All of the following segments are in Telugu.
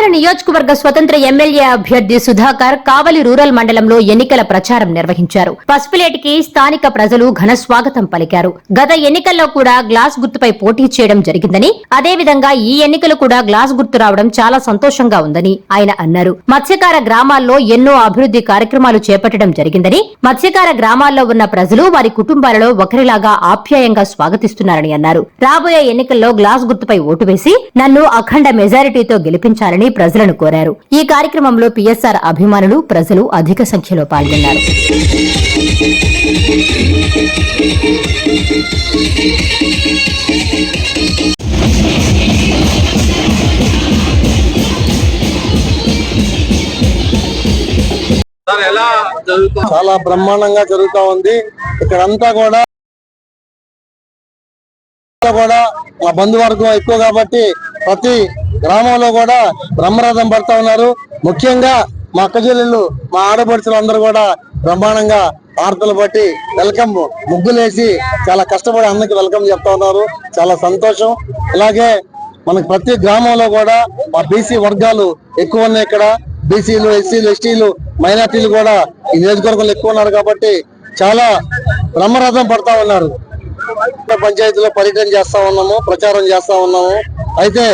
కావలి నియోజకవర్గ స్వతంత్ర ఎమ్మెల్యే అభ్యర్థి సుధాకర్ కావలి రూరల్ మండలంలో ఎన్నికల ప్రచారం నిర్వహించారు. పసుపులేటికి స్థానిక ప్రజలు ఘన స్వాగతం పలికారు. గత ఎన్నికల్లో కూడా గ్లాస్ గుర్తుపై పోటీ చేయడం జరిగిందని అదేవిధంగా ఈ ఎన్నికలు కూడా గ్లాస్ గుర్తు రావడం చాలా సంతోషంగా ఉందని ఆయన అన్నారు. మత్స్యకార గ్రామాల్లో ఎన్నో అభివృద్ధి కార్యక్రమాలు చేపట్టడం జరిగిందని మత్స్యకార గ్రామాల్లో ఉన్న ప్రజలు వారి కుటుంబాలలో ఒకరిలాగా ఆప్యాయంగా స్వాగతిస్తున్నారని అన్నారు. రాబోయే ఎన్నికల్లో గ్లాస్ గుర్తుపై ఓటు వేసి నన్ను అఖండ మెజారిటీతో గెలిపించాలని ప్రజలను కోరారు. ఈ కార్యక్రమంలో పిఎస్ఆర్ అభిమానులు ప్రజలు అధిక సంఖ్యలో పాల్గొన్నారు. చాలా బ్రహ్మాండంగా జరుగుతా ఉంది. ఇక్కడంతా కూడా కూడా మా బంధువర్గం ఎక్కువ కాబట్టి ప్రతి గ్రామంలో కూడా బ్రహ్మరథం పడతా ఉన్నారు. ముఖ్యంగా మా అక్క చెల్లెళ్ళు మా ఆడపడుచులు అందరూ కూడా బ్రహ్మాండంగా వార్తలు బట్టి వెల్కమ్ ముగ్గులేసి చాలా కష్టపడి అందరికి వెల్కమ్ చెప్తా ఉన్నారు. చాలా సంతోషం. అలాగే మనకు ప్రతి గ్రామంలో కూడా మా బీసీ వర్గాలు ఎక్కువ ఉన్నాయి ఇక్కడ. బీసీలు ఎస్సీలు ఎస్టీలు మైనార్టీలు కూడా ఈ నియోజకవర్గంలో ఎక్కువ ఉన్నారు కాబట్టి చాలా బ్రహ్మరథం పడతా ఉన్నారు. పంచాయతీలో పర్యటన చేస్తా ఉన్నాము ప్రచారం చేస్తా ఉన్నాము. అయితే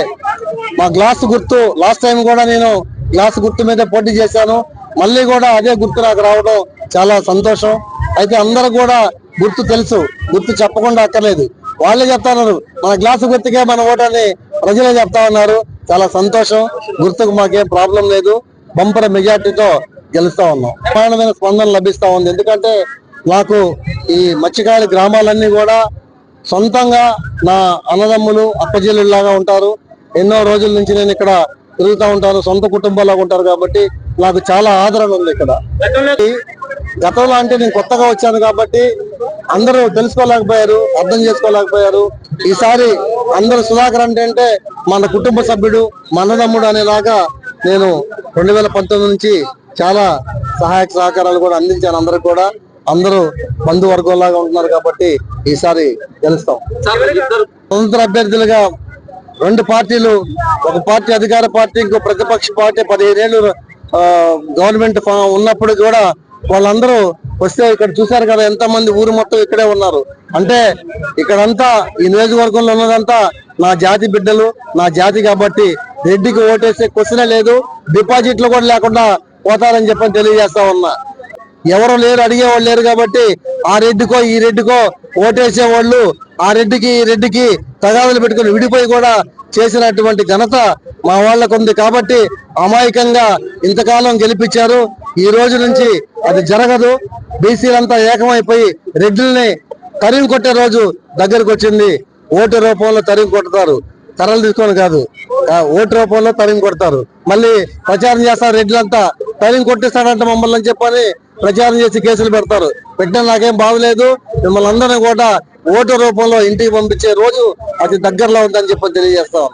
మా గ్లాస్ గుర్తు లాస్ట్ టైం కూడా నేను గ్లాస్ గుర్తు మీద పోటీ చేశాను. మళ్ళీ కూడా అదే గుర్తు నాకు రావడం చాలా సంతోషం. అయితే అందరూ కూడా గుర్తు తెలుసు గుర్తు చెప్పకుండా అక్కర్లేదు. వాళ్ళే చెప్తా ఉన్నారు మన గ్లాసు గుర్తుకే మన ఓటని ప్రజలే చెప్తా ఉన్నారు. చాలా సంతోషం గుర్తుకు మాకేం ప్రాబ్లం లేదు. బంపర్ మెజార్టీతో గెలుస్తా ఉన్నాం. ప్రమాణమైన స్పందన లభిస్తా ఉంది. ఎందుకంటే నాకు ఈ మత్స్యకాయల గ్రామాలన్నీ కూడా సొంతంగా నా అన్నదమ్ములు అక్కజల్లులాగా ఉంటారు. ఎన్నో రోజుల నుంచి నేను ఇక్కడ తిరుగుతూ ఉంటాను సొంత కుటుంబాలాగా ఉంటారు కాబట్టి నాకు చాలా ఆదరణ ఉంది ఇక్కడ. గతంలో అంటే నేను కొత్తగా వచ్చాను కాబట్టి అందరూ తెలుసుకోలేకపోయారు అర్థం చేసుకోలేకపోయారు. ఈసారి అందరూ సుధాకర్ అంటే అంటే మన కుటుంబ సభ్యుడు మన అన్నదమ్ముడు అనేలాగా నేను రెండు వేల పంతొమ్మిది నుంచి చాలా సహాయక సహకారాలు కూడా అందించాను అందరికి కూడా. అందరూ బంధువర్గంలాగా ఉంటున్నారు కాబట్టి ఈసారి గెలుస్తాం. స్వతంత్ర అభ్యర్థులుగా రెండు పార్టీలు ఒక పార్టీ అధికార పార్టీ ఇంకో ప్రతిపక్ష పార్టీ పదిహేనేళ్ళు ఆ, గవర్నమెంట్ ఉన్నప్పుడు కూడా వాళ్ళందరూ వస్తే ఇక్కడ చూశారు కదా ఎంత మంది ఊరు మొత్తం ఇక్కడే ఉన్నారు. అంటే ఇక్కడంతా ఈ నియోజకవర్గంలో ఉన్నదంతా నా జాతి బిడ్డలు నా జాతి కాబట్టి రెడ్డికి ఓటేసే క్వశ్చనే లేదు డిపాజిట్లు కూడా లేకుండా పోతారని చెప్పని తెలియజేస్తా ఉన్నా. ఎవరు లేరు అడిగేవాళ్ళు లేరు కాబట్టి ఆ రెడ్డికో ఈ రెడ్డికో ఓటేసేవాళ్ళు ఆ రెడ్డికి ఈ రెడ్డికి తగాదులు పెట్టుకుని విడిపోయి కూడా చేసినటువంటి ఘనత మా వాళ్ళకు ఉంది కాబట్టి అమాయకంగా ఇంతకాలం గెలిపించారు. ఈ రోజు నుంచి అది జరగదు. బీసీలంతా ఏకమైపోయి రెడ్డిల్ని తరిమి కొట్టే రోజు దగ్గరకు వచ్చింది ఓటు రూపంలో తరిమి కొడతారు. కర్రలు తీసుకొని కాదు. ఆ ఓటు రూపంలో తరిమి కొడతారు. మళ్ళీ ప్రచారం చేస్తారు రెడ్లంతా. తరిమి కొట్టిస్తాడంట మమ్మల్ని అని చెప్పని ప్రచారం చేసి కేసులు పెడతారు. పెట్టిన నాకేం బాగలేదు మిమ్మల్ని అందరినీ కూడా ఓటు రూపంలో ఇంటికి పంపించే రోజు అది దగ్గరలో ఉందని చెప్పని తెలియజేస్తాం.